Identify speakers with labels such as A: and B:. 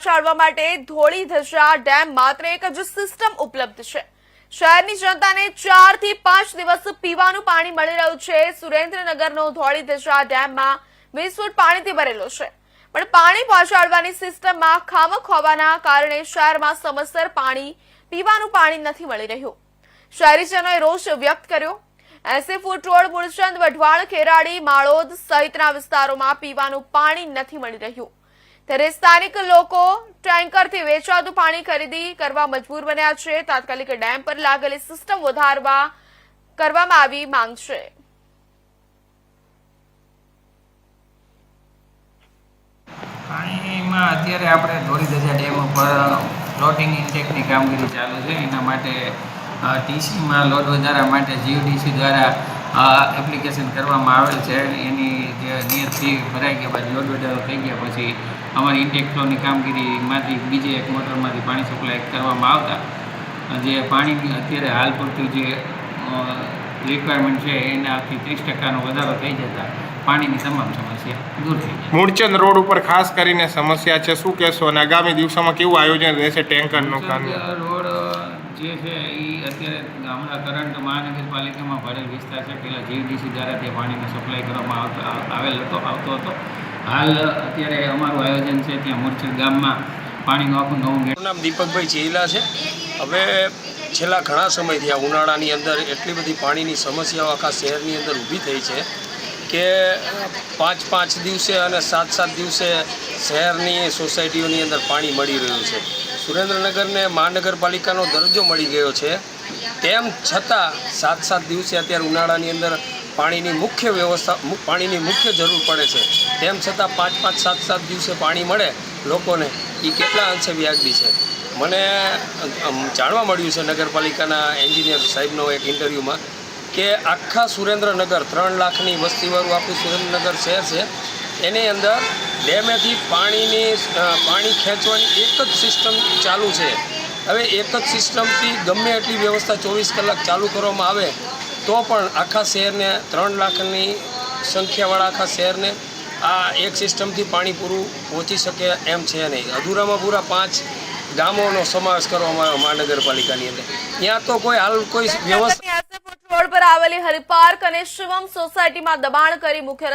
A: પહોંચાડવા માટે ધોળી ધજા ડેમ માત્ર એક જ સિસ્ટમ ઉપલબ્ધ છે. શહેરની જનતાને ચારથી પાંચ દિવસ પીવાનું પાણી મળી રહ્યું છે. સુરેન્દ્રનગરનો ધોળી ધજા ડેમમાં વીસ ફૂટ પાણીથી ભરેલો છે. પણ પાણી પહોંચાડવાની સિસ્ટમમાં ખામક હોવાના કારણે શહેરમાં સમયસર પાણી પીવાનું પાણી નથી મળી રહ્યું. શહેરીજનોએ રોષ વ્યક્ત કર્યો. એસી ફૂટ રોડ, મૂળચંદ, વઢવાણ, ખેરાડી, માળોદ સહિતના વિસ્તારોમાં પીવાનું પાણી નથી મળી રહ્યું. ત્યારે સ્થાનિક લોકો ટેન્કરથી વેચાતું પાણી ખરીદી કરવા મજબૂર બન્યા છે. તાત્કાલિક ડેમ પર લાગેલી સિસ્ટમ વધારવા કરવામાં આવી માંગ છે.
B: પાણીમાં અત્યારે આપણે ધોળીધજા ડેમ ઉપર ફ્લોટિંગ ઇન્ટેકની કામગીરી ચાલુ છે. એના માટે ટીસીમાં લોડ વધારા માટે જીઓડીસી દ્વારા એપ્લિકેશન કરવામાં આવેલ છે એની જે નિયત ફી ભરાઈ ગયા બાદ વધારો થઈ ગયા પછી અમારી ઇન્ટેક ફ્લોની કામગીરીમાંથી બીજી એક મોટરમાંથી પાણી સપ્લાય કરવામાં આવતા. જે પાણીની અત્યારે હાલ પૂરતું જે રિક્વાયરમેન્ટ છે એનાથી ત્રીસ ટકાનો વધારો થઈ જતા પાણીની તમામ સમસ્યા દૂર થઈ જાય.
C: મૂળચંદ રોડ ઉપર ખાસ કરીને સમસ્યા છે. શું કહેશો અને આગામી દિવસોમાં કેવું આયોજન રહેશે ટેન્કરનું કામ
B: જે છે એ અત્યારે હમણાં કરંટ મહાનગરપાલિકામાં ભરેલ વિસ્તાર છે. પહેલાં જીવીડીસી દ્વારા તે પાણીનો સપ્લાય કરવામાં આવતો આવેલ હતો, આવતો હતો. હાલ અત્યારે અમારું આયોજન છે ત્યાં મોરચર ગામમાં પાણીનું આખું નવું
D: નામ દીપકભાઈ ચેલા છે. હવે છેલ્લા ઘણા સમયથી આ ઉનાળાની અંદર એટલી બધી પાણીની સમસ્યાઓ આખા શહેરની અંદર ઊભી થઈ છે. કે પાંચ પાંચ દિવસે અને સાત સાત દિવસે શહેરની સોસાયટીઓની અંદર પાણી મળી રહ્યું છે. સુરેન્દ્રનગરને મહાનગરપાલિકાનો દરજ્જો મળી ગયો છે. તેમ છતાં સાત સાત દિવસે અત્યારે ઉનાળાની અંદર પાણીની મુખ્ય વ્યવસ્થા પાણીની મુખ્ય જરૂર પડે છે. તેમ છતાં પાંચ પાંચ સાત સાત દિવસે પાણી મળે લોકોને, એ કેટલા અંશે વ્યાજબી છે. મને જાણવા મળ્યું છે નગરપાલિકાના એન્જિનિયર સાહેબનો એક ઇન્ટરવ્યૂમાં. કે આખા સુરેન્દ્રનગર ત્રણ લાખની વસ્તીવાળું આખું સુરેન્દ્રનગર શહેર છે એની અંદર ડેમેથી પાણીની પાણી ખેંચવાની એક જ સિસ્ટમ ચાલુ છે. હવે એક જ સિસ્ટમથી ગમે એટલી વ્યવસ્થા ચોવીસ કલાક ચાલુ કરવામાં આવે તો પણ આખા શહેરને ત્રણ લાખની સંખ્યાવાળા આખા શહેરને આ એક સિસ્ટમથી પાણી પૂરું પહોંચી શકે એમ છે નહીં. અધૂરામાં પૂરા પાંચ ગામોનો સમાવેશ કરવામાં આવ્યો મહાનગરપાલિકાની અંદર. ત્યાં તો કોઈ હાલ કોઈ વ્યવસ્થા
A: પર આવેલી હરિપાર્ક અને શિવમ સોસાયટીમાં દબાણ કરી મુખ્ય